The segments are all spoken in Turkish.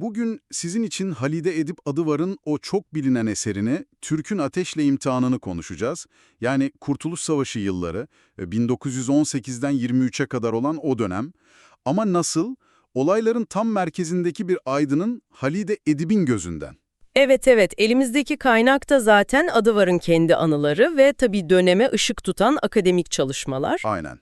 Bugün sizin için Halide Edip Adıvar'ın o çok bilinen eserini Türk'ün Ateşle İmtihanını konuşacağız. Yani Kurtuluş Savaşı yılları, e, 1918'den 23'e kadar olan o dönem. Ama nasıl? Olayların tam merkezindeki bir aydının Halide Edip'in gözünden. Evet evet elimizdeki kaynak da zaten Adıvar'ın kendi anıları ve tabii döneme ışık tutan akademik çalışmalar. Aynen.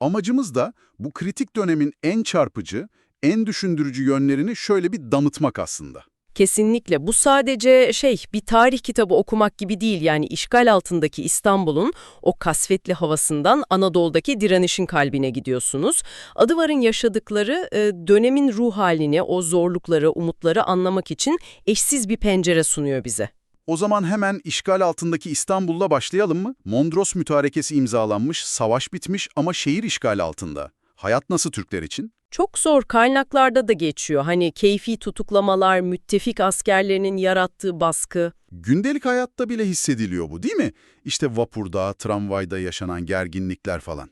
Amacımız da bu kritik dönemin en çarpıcı, en düşündürücü yönlerini şöyle bir damıtmak aslında. Kesinlikle bu sadece şey bir tarih kitabı okumak gibi değil yani işgal altındaki İstanbul'un o kasvetli havasından Anadolu'daki direnişin kalbine gidiyorsunuz. Adıvar'ın yaşadıkları e, dönemin ruh halini, o zorlukları, umutları anlamak için eşsiz bir pencere sunuyor bize. O zaman hemen işgal altındaki İstanbul'la başlayalım mı? Mondros Mütarekesi imzalanmış, savaş bitmiş ama şehir işgal altında. Hayat nasıl Türkler için? Çok zor kaynaklarda da geçiyor. Hani keyfi tutuklamalar, müttefik askerlerinin yarattığı baskı. Gündelik hayatta bile hissediliyor bu değil mi? İşte vapurda, tramvayda yaşanan gerginlikler falan.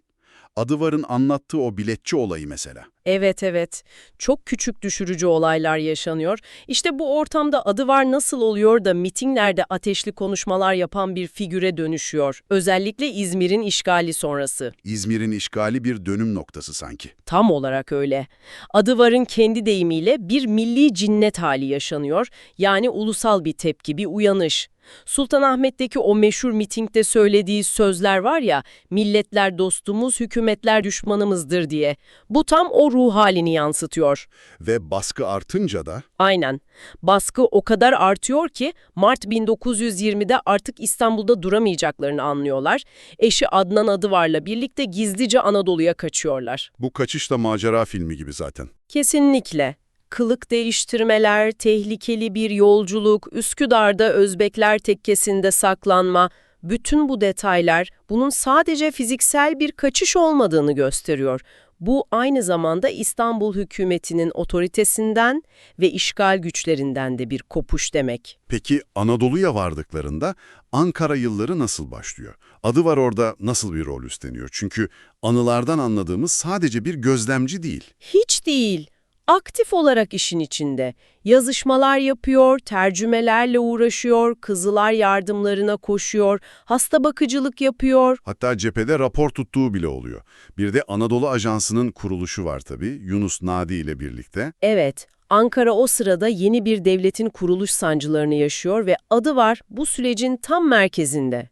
Adıvar'ın anlattığı o biletçi olayı mesela. Evet evet. Çok küçük düşürücü olaylar yaşanıyor. İşte bu ortamda adı var nasıl oluyor da mitinglerde ateşli konuşmalar yapan bir figüre dönüşüyor. Özellikle İzmir'in işgali sonrası. İzmir'in işgali bir dönüm noktası sanki. Tam olarak öyle. Adıvar'ın kendi deyimiyle bir milli cinnet hali yaşanıyor. Yani ulusal bir tepki, bir uyanış. Sultanahmet'teki o meşhur mitingde söylediği sözler var ya, milletler dostumuz, hükümetler düşmanımızdır diye. Bu tam o ruh halini yansıtıyor. Ve baskı artınca da Aynen. Baskı o kadar artıyor ki Mart 1920'de artık İstanbul'da duramayacaklarını anlıyorlar. Eşi Adnan Adıvar'la birlikte gizlice Anadolu'ya kaçıyorlar. bu kaçış da macera filmi gibi zaten. Kesinlikle. Kılık değiştirmeler, tehlikeli bir yolculuk, Üsküdar'da Özbekler tekkesinde saklanma, bütün bu detaylar bunun sadece fiziksel bir kaçış olmadığını gösteriyor. Bu aynı zamanda İstanbul hükümetinin otoritesinden ve işgal güçlerinden de bir kopuş demek. Peki Anadolu'ya vardıklarında Ankara yılları nasıl başlıyor? Adı var orada nasıl bir rol üstleniyor? Çünkü anılardan anladığımız sadece bir gözlemci değil. Hiç değil. Aktif olarak işin içinde. Yazışmalar yapıyor, tercümelerle uğraşıyor, kızılar yardımlarına koşuyor, hasta bakıcılık yapıyor. Hatta cephede rapor tuttuğu bile oluyor. Bir de Anadolu Ajansı'nın kuruluşu var tabii, Yunus Nadi ile birlikte. Evet, Ankara o sırada yeni bir devletin kuruluş sancılarını yaşıyor ve adı var bu sürecin tam merkezinde.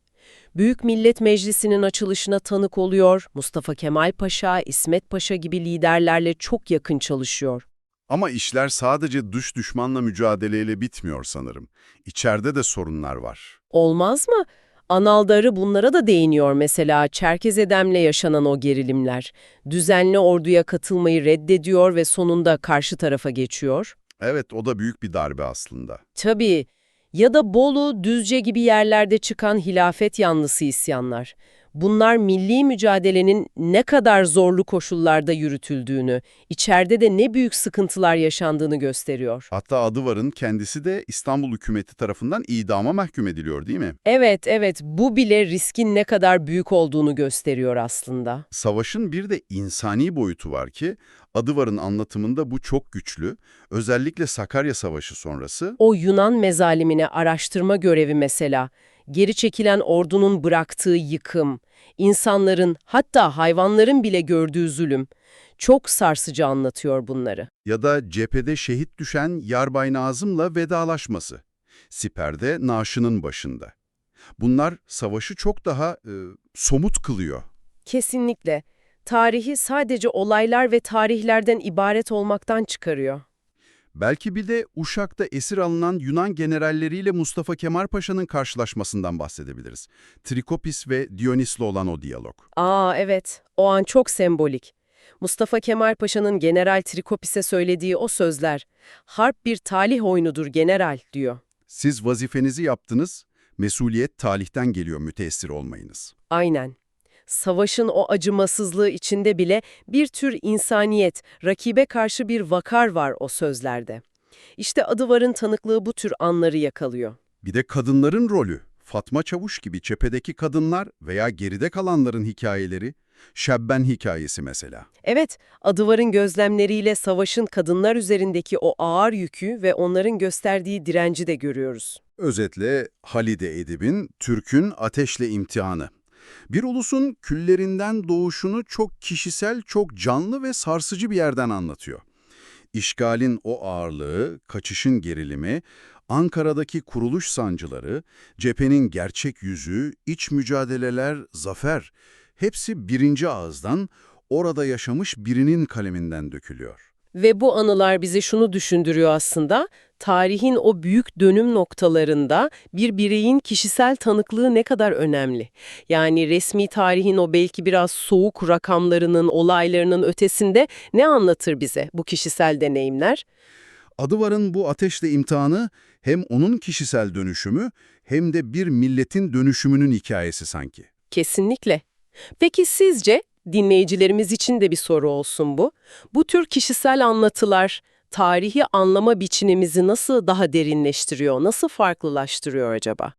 Büyük Millet Meclisi'nin açılışına tanık oluyor, Mustafa Kemal Paşa, İsmet Paşa gibi liderlerle çok yakın çalışıyor. Ama işler sadece dış düşmanla mücadeleyle bitmiyor sanırım. İçeride de sorunlar var. Olmaz mı? Analdarı bunlara da değiniyor mesela Çerkezedem'le yaşanan o gerilimler. Düzenli orduya katılmayı reddediyor ve sonunda karşı tarafa geçiyor. Evet, o da büyük bir darbe aslında. Tabii ya da Bolu, Düzce gibi yerlerde çıkan hilafet yanlısı isyanlar. Bunlar milli mücadelenin ne kadar zorlu koşullarda yürütüldüğünü, içeride de ne büyük sıkıntılar yaşandığını gösteriyor. Hatta Adıvar'ın kendisi de İstanbul hükümeti tarafından idama mahkum ediliyor değil mi? Evet, evet bu bile riskin ne kadar büyük olduğunu gösteriyor aslında. Savaşın bir de insani boyutu var ki, Adıvar'ın anlatımında bu çok güçlü. Özellikle Sakarya Savaşı sonrası O Yunan mezalimine araştırma görevi mesela, geri çekilen ordunun bıraktığı yıkım, insanların hatta hayvanların bile gördüğü zulüm, çok sarsıcı anlatıyor bunları. ya da cephede şehit düşen Yarbay Nazım'la vedalaşması. Siper'de naaşının başında. Bunlar savaşı çok daha e, somut kılıyor. Kesinlikle. Tarihi sadece olaylar ve tarihlerden ibaret olmaktan çıkarıyor. Belki bir de Uşak'ta esir alınan Yunan generalleriyle Mustafa Kemal Paşa'nın karşılaşmasından bahsedebiliriz. Trikopis ve Dionys'le olan o diyalog. Aa evet, o an çok sembolik. Mustafa Kemal Paşa'nın General Trikopis'e söylediği o sözler, harp bir talih oyunudur general diyor. Siz vazifenizi yaptınız, mesuliyet talihten geliyor müteessir olmayınız. Aynen. Savaşın o acımasızlığı içinde bile bir tür insaniyet, rakibe karşı bir vakar var o sözlerde. İşte Adıvar'ın tanıklığı bu tür anları yakalıyor. Bir de kadınların rolü. Fatma Çavuş gibi cephedeki kadınlar veya geride kalanların hikayeleri Şebben hikayesi mesela. Evet, Adıvar'ın gözlemleriyle savaşın kadınlar üzerindeki o ağır yükü ve onların gösterdiği direnci de görüyoruz. Özetle Halide Edip'in Türk'ün ateşle imtihanı. Bir ulusun küllerinden doğuşunu çok kişisel, çok canlı ve sarsıcı bir yerden anlatıyor. İşgalin o ağırlığı, kaçışın gerilimi, Ankara'daki kuruluş sancıları, cephenin gerçek yüzü, iç mücadeleler, zafer, hepsi birinci ağızdan, orada yaşamış birinin kaleminden dökülüyor. Ve bu anılar bize şunu düşündürüyor aslında, tarihin o büyük dönüm noktalarında bir bireyin kişisel tanıklığı ne kadar önemli. Yani resmi tarihin o belki biraz soğuk rakamlarının, olaylarının ötesinde ne anlatır bize bu kişisel deneyimler? Adıvar'ın bu ateşle imtihanı hem onun kişisel dönüşümü hem de bir milletin dönüşümünün hikayesi sanki. Kesinlikle. Peki sizce, dinleyicilerimiz için de bir soru olsun bu, bu tür kişisel anlatılar tarihi anlama biçimimizi nasıl daha derinleştiriyor, nasıl farklılaştırıyor acaba?